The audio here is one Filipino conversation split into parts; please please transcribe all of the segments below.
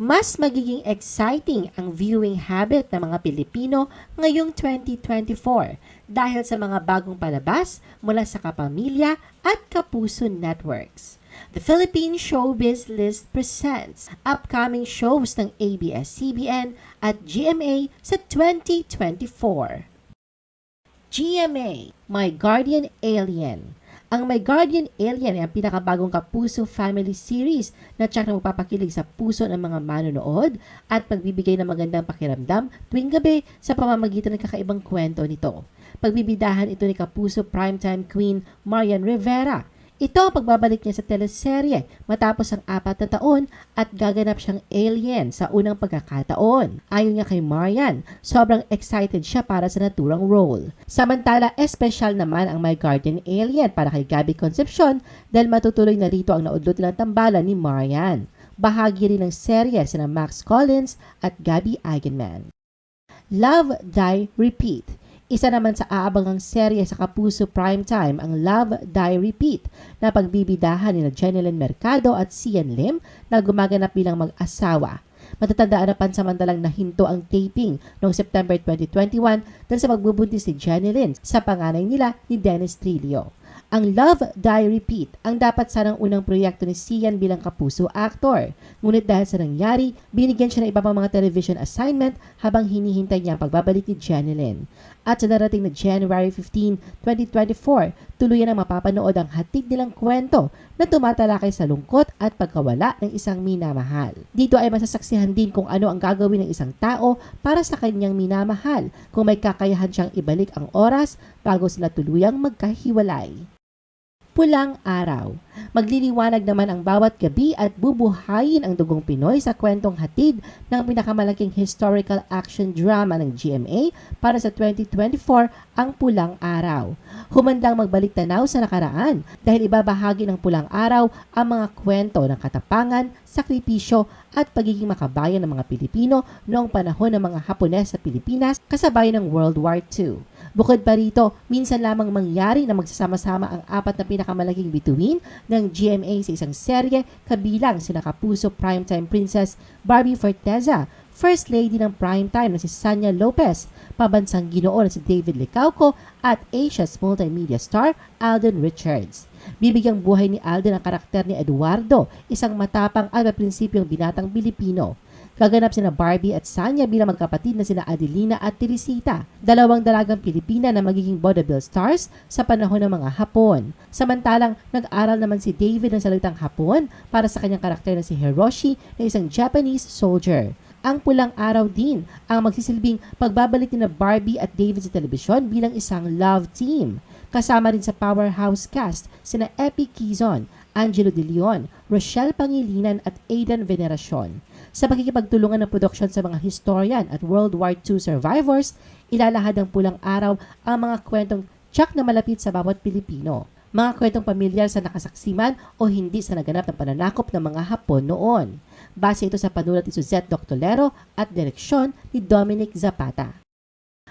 mas magiging exciting ang viewing habit ng mga Pilipino ngayong 2024 dahil sa mga bagong palabas mula sa Kapamilya at Kapuso Networks. The Philippine Showbiz List presents upcoming shows ng ABS-CBN at GMA sa 2024. GMA, My Guardian Alien. Ang My Guardian Alien ay ang pinakabagong kapuso family series na tsak na magpapakilig sa puso ng mga manonood at pagbibigay ng magandang pakiramdam tuwing gabi sa pamamagitan ng kakaibang kwento nito. Pagbibidahan ito ni kapuso primetime queen Marian Rivera ito ang pagbabalik niya sa teleserye matapos ang apat na taon at gaganap siyang alien sa unang pagkakataon. Ayon niya kay Marian, sobrang excited siya para sa naturang role. Samantala, espesyal naman ang My Guardian Alien para kay Gabby Concepcion dahil matutuloy na rito ang naudlot nilang tambalan ni Marian. Bahagi rin ng serye sina Max Collins at Gabby Eigenman. Love, Die, Repeat isa naman sa aabangang serye sa Kapuso Primetime ang Love, Die, Repeat na pagbibidahan ni Jeneline Mercado at Sian Lim na gumaganap bilang mag-asawa. Matatandaan na pansamantalang nahinto ang taping noong September 2021 dahil sa magbubuntis si Jeneline sa panganay nila ni Dennis Trillo. Ang Love, Die, Repeat ang dapat sanang unang proyekto ni Sian bilang kapuso actor. Ngunit dahil sa nangyari, binigyan siya ng iba pang mga television assignment habang hinihintay niya ang pagbabalik ni Jeneline. At sa darating na January 15, 2024, tuluyan ang mapapanood ang hatid nilang kwento na tumatalakay sa lungkot at pagkawala ng isang minamahal. Dito ay masasaksihan din kung ano ang gagawin ng isang tao para sa kanyang minamahal kung may kakayahan siyang ibalik ang oras bago sila tuluyang magkahiwalay. Pulang Araw. Magliliwanag naman ang bawat gabi at bubuhayin ang dugong Pinoy sa kwentong hatid ng pinakamalaking historical action drama ng GMA para sa 2024, ang Pulang Araw. Humandang magbalik tanaw sa nakaraan dahil ibabahagi ng Pulang Araw ang mga kwento ng katapangan, sakripisyo at pagiging makabayan ng mga Pilipino noong panahon ng mga Hapones sa Pilipinas kasabay ng World War II. Bukod pa rito, minsan lamang mangyari na magsasama-sama ang apat na pinakamalaking bituin ng GMA sa isang serye kabilang sina Kapuso Primetime Princess Barbie Forteza, First Lady ng Primetime na si Sanya Lopez, pabansang ginoo na si David Licauco at Asia's multimedia star Alden Richards. Bibigyang buhay ni Alden ang karakter ni Eduardo, isang matapang at maprinsipyong binatang Pilipino. Gaganap sina Barbie at Sanya bilang magkapatid na sina Adelina at Teresita, dalawang dalagang Pilipina na magiging vaudeville stars sa panahon ng mga Hapon. Samantalang nag-aral naman si David ng salitang Hapon para sa kanyang karakter na si Hiroshi na isang Japanese soldier. Ang pulang araw din ang magsisilbing pagbabalik ni na Barbie at David sa telebisyon bilang isang love team. Kasama rin sa powerhouse cast sina Epi Quizon, Angelo De Leon, Rochelle Pangilinan at Aidan Veneracion. Sa pagkikipagtulungan ng produksyon sa mga historian at World War II survivors, ilalahad ng pulang araw ang mga kwentong tsak na malapit sa bawat Pilipino. Mga kwentong pamilyar sa nakasaksiman o hindi sa naganap ng pananakop ng mga Hapon noon. Base ito sa panulat ni Suzette Doctolero at direksyon ni Dominic Zapata.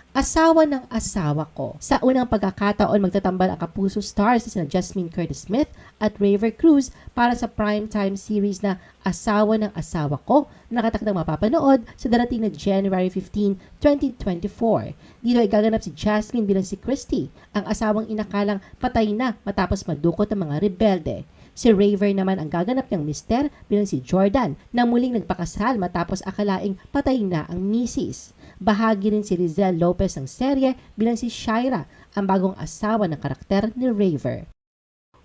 Asawa ng asawa ko. Sa unang pagkakataon, magtatambal ang kapuso stars na Jasmine Curtis Smith at Raver Cruz para sa primetime series na Asawa ng Asawa Ko na nakatakdang mapapanood sa darating na January 15, 2024. Dito ay gaganap si Jasmine bilang si Christy, ang asawang inakalang patay na matapos madukot ng mga rebelde. Si Raver naman ang gaganap niyang mister bilang si Jordan na muling nagpakasal matapos akalaing patay na ang misis. Bahagi rin si Rizel Lopez ng serye bilang si Shaira, ang bagong asawa ng karakter ni Raver.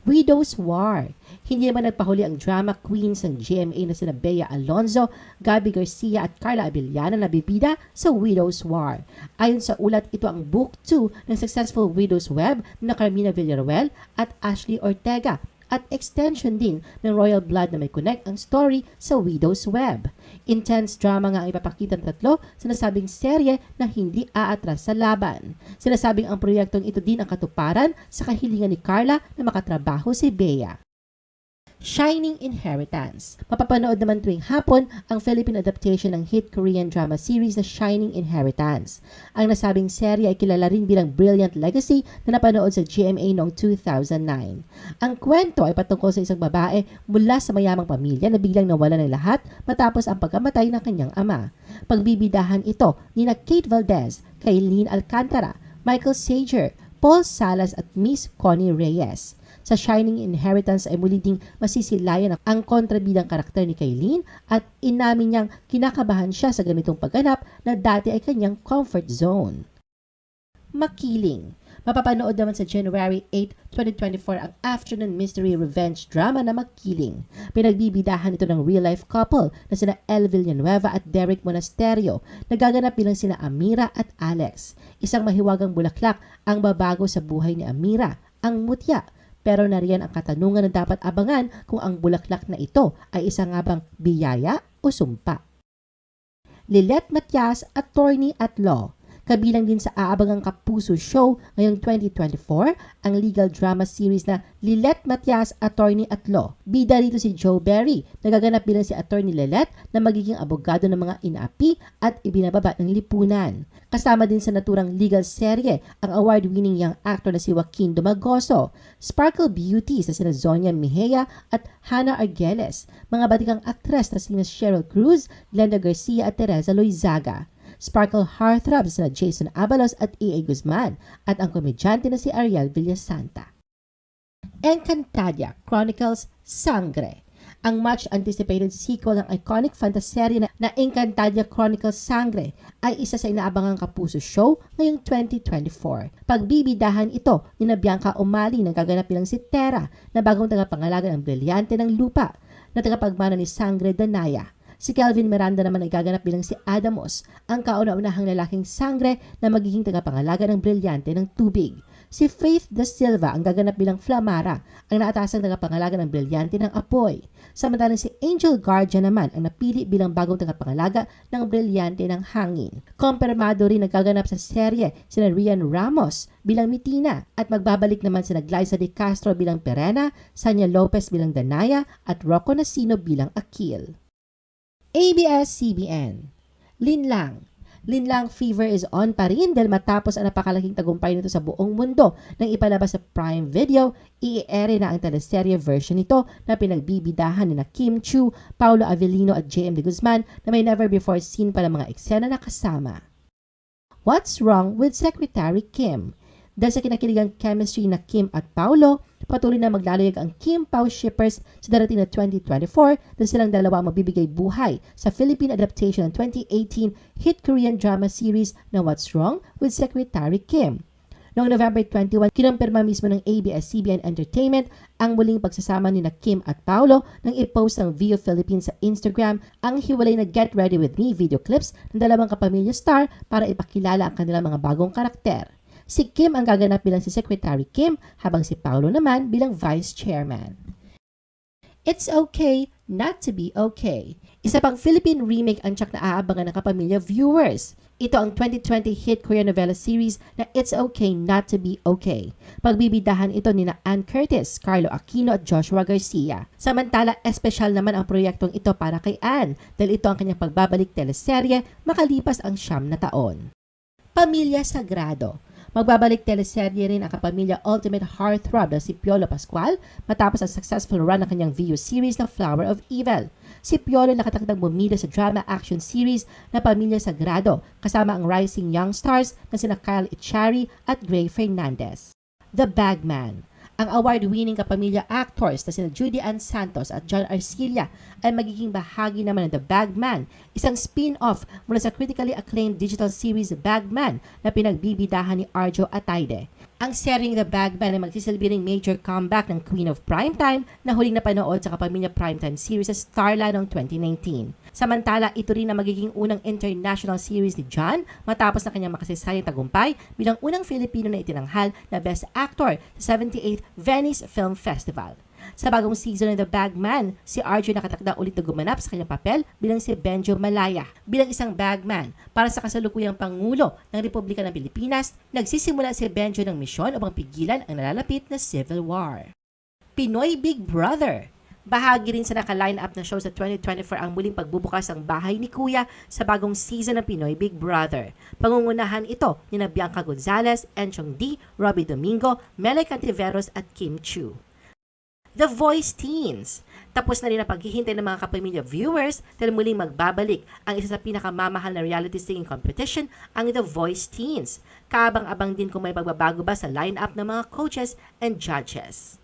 Widow's War. Hindi naman nagpahuli ang drama queens ng GMA na sina Bea Alonzo, Gabby Garcia at Carla Abellana na bibida sa Widow's War. Ayon sa ulat, ito ang book 2 ng successful Widow's Web na Carmina Villaruel at Ashley Ortega at extension din ng Royal Blood na may connect ang story sa Widow's Web. Intense drama nga ang ipapakita ng tatlo sa nasabing serye na hindi aatras sa laban. Sinasabing ang proyektong ito din ang katuparan sa kahilingan ni Carla na makatrabaho si Bea. Shining Inheritance. Mapapanood naman tuwing hapon ang Philippine adaptation ng hit Korean drama series na Shining Inheritance. Ang nasabing serye ay kilala rin bilang Brilliant Legacy na napanood sa GMA noong 2009. Ang kwento ay patungkol sa isang babae mula sa mayamang pamilya na biglang nawala ng lahat matapos ang pagkamatay ng kanyang ama. Pagbibidahan ito ni na Kate Valdez, Kailin Alcantara, Michael Sager, Paul Salas at Miss Connie Reyes. Sa Shining Inheritance ay muli ding masisilayan ang kontrabidang karakter ni Kailin at inamin niyang kinakabahan siya sa ganitong pagganap na dati ay kanyang comfort zone. Makiling. Mapapanood naman sa January 8, 2024 ang afternoon mystery revenge drama na Makiling. Pinagbibidahan ito ng real-life couple na sina El Villanueva at Derek Monasterio na gaganap bilang sina Amira at Alex. Isang mahiwagang bulaklak ang babago sa buhay ni Amira, ang mutya. Pero nariyan ang katanungan na dapat abangan kung ang bulaklak na ito ay isa nga bang biyaya o sumpa. Lilet Matias, attorney at law. Kabilang din sa aabangang Kapuso Show ngayong 2024 ang legal drama series na Lilet Matias, Attorney at Law. Bida rito si Joe Berry, nagaganap bilang si Attorney Lilet na magiging abogado ng mga inaapi at ibinababa ng lipunan. Kasama din sa naturang legal serye ang award-winning young actor na si Joaquin Domagoso, Sparkle Beauties na sina Zonia Mejia at Hannah Argeles, mga batikang aktres na sina Cheryl Cruz, Glenda Garcia at Teresa Loizaga. Sparkle heartthrobs na Jason Abalos at E.A. Guzman at ang komedyante na si Ariel Villasanta. Encantadia Chronicles Sangre ang much-anticipated sequel ng iconic fantasy na, na Encantadia Chronicles Sangre ay isa sa inaabangang kapuso show ngayong 2024. Pagbibidahan ito ni na Bianca Umali na gaganap bilang si Terra na bagong tagapangalaga ng brilyante ng lupa na tagapagmana ni Sangre Danaya. Si Kelvin Miranda naman ay gaganap bilang si Adamos, ang kauna-unahang lalaking sangre na magiging tagapangalaga ng brilyante ng tubig. Si Faith Da Silva ang gaganap bilang Flamara, ang naatasang tagapangalaga ng brilyante ng apoy. Samantalang si Angel Guardia naman ang napili bilang bagong tagapangalaga ng brilyante ng hangin. Kompermado rin nagaganap sa serye sina Rian Ramos bilang Mitina at magbabalik naman sina Glyza De Castro bilang Perena, Sanya Lopez bilang Danaya at Rocco Nasino bilang Akil. ABS-CBN Linlang Linlang Fever is on pa rin dahil matapos ang napakalaking tagumpay nito sa buong mundo nang ipalabas sa Prime Video, i-ere na ang teleserye version nito na pinagbibidahan ni na Kim Chu, Paulo Avellino at JM De Guzman na may never before seen pa ng mga eksena na kasama. What's wrong with Secretary Kim? Dahil sa kinakiligang chemistry na Kim at Paulo, patuloy na maglalayag ang Kim Pao shippers sa darating na 2024 dahil silang dalawa ang magbibigay buhay sa Philippine adaptation ng 2018 hit Korean drama series na What's Wrong with Secretary Kim. Noong November 21, kinumpirma mismo ng ABS-CBN Entertainment ang muling pagsasama ni na Kim at Paolo nang i-post ng Vio Philippines sa Instagram ang hiwalay na Get Ready With Me video clips ng dalawang kapamilya star para ipakilala ang kanilang mga bagong karakter. Si Kim ang gaganap bilang si Secretary Kim habang si Paulo naman bilang Vice Chairman. It's okay not to be okay. Isa pang Philippine remake ang tsak na aabangan ng kapamilya viewers. Ito ang 2020 hit Korean novela series na It's Okay Not to Be Okay. Pagbibidahan ito ni na Ann Curtis, Carlo Aquino at Joshua Garcia. Samantala, espesyal naman ang proyektong ito para kay Ann dahil ito ang kanyang pagbabalik teleserye makalipas ang siyam na taon. Pamilya Sagrado Magbabalik teleserye rin ang kapamilya Ultimate Heartthrob na si Piolo Pascual matapos ang successful run ng kanyang VU series na Flower of Evil. Si Piolo nakatakdang bumida sa drama action series na Pamilya Sagrado kasama ang rising young stars na sina Kyle Echari at Gray Fernandez. The Bagman ang award-winning kapamilya actors na sina Judy Ann Santos at John Arcilla ay magiging bahagi naman ng The Bagman, isang spin-off mula sa critically acclaimed digital series Bagman na pinagbibidahan ni Arjo Atayde. Ang seryeng The Bagman ay magsisilbi ring major comeback ng Queen of Primetime na huling napanood sa Kapamilya Primetime series sa Starla noong 2019. Samantala, ito rin ang magiging unang international series ni John matapos na kanyang makasaysayang tagumpay bilang unang Filipino na itinanghal na Best Actor sa 78th Venice Film Festival. Sa bagong season ng The Bagman, si Arjo nakatakda ulit na gumanap sa kanyang papel bilang si Benjo Malaya. Bilang isang bagman para sa kasalukuyang Pangulo ng Republika ng Pilipinas, nagsisimula si Benjo ng misyon upang pigilan ang nalalapit na civil war. Pinoy Big Brother Bahagi rin sa naka-line up na show sa 2024 ang muling pagbubukas ng bahay ni Kuya sa bagong season ng Pinoy Big Brother. Pangungunahan ito ni na Bianca Gonzalez, Enchong D, Robbie Domingo, Melay Cantiveros at Kim Chu. The Voice Teens. Tapos na rin ang paghihintay ng mga kapamilya viewers dahil muling magbabalik ang isa sa pinakamamahal na reality singing competition, ang The Voice Teens. Kaabang-abang din kung may pagbabago ba sa lineup ng mga coaches and judges.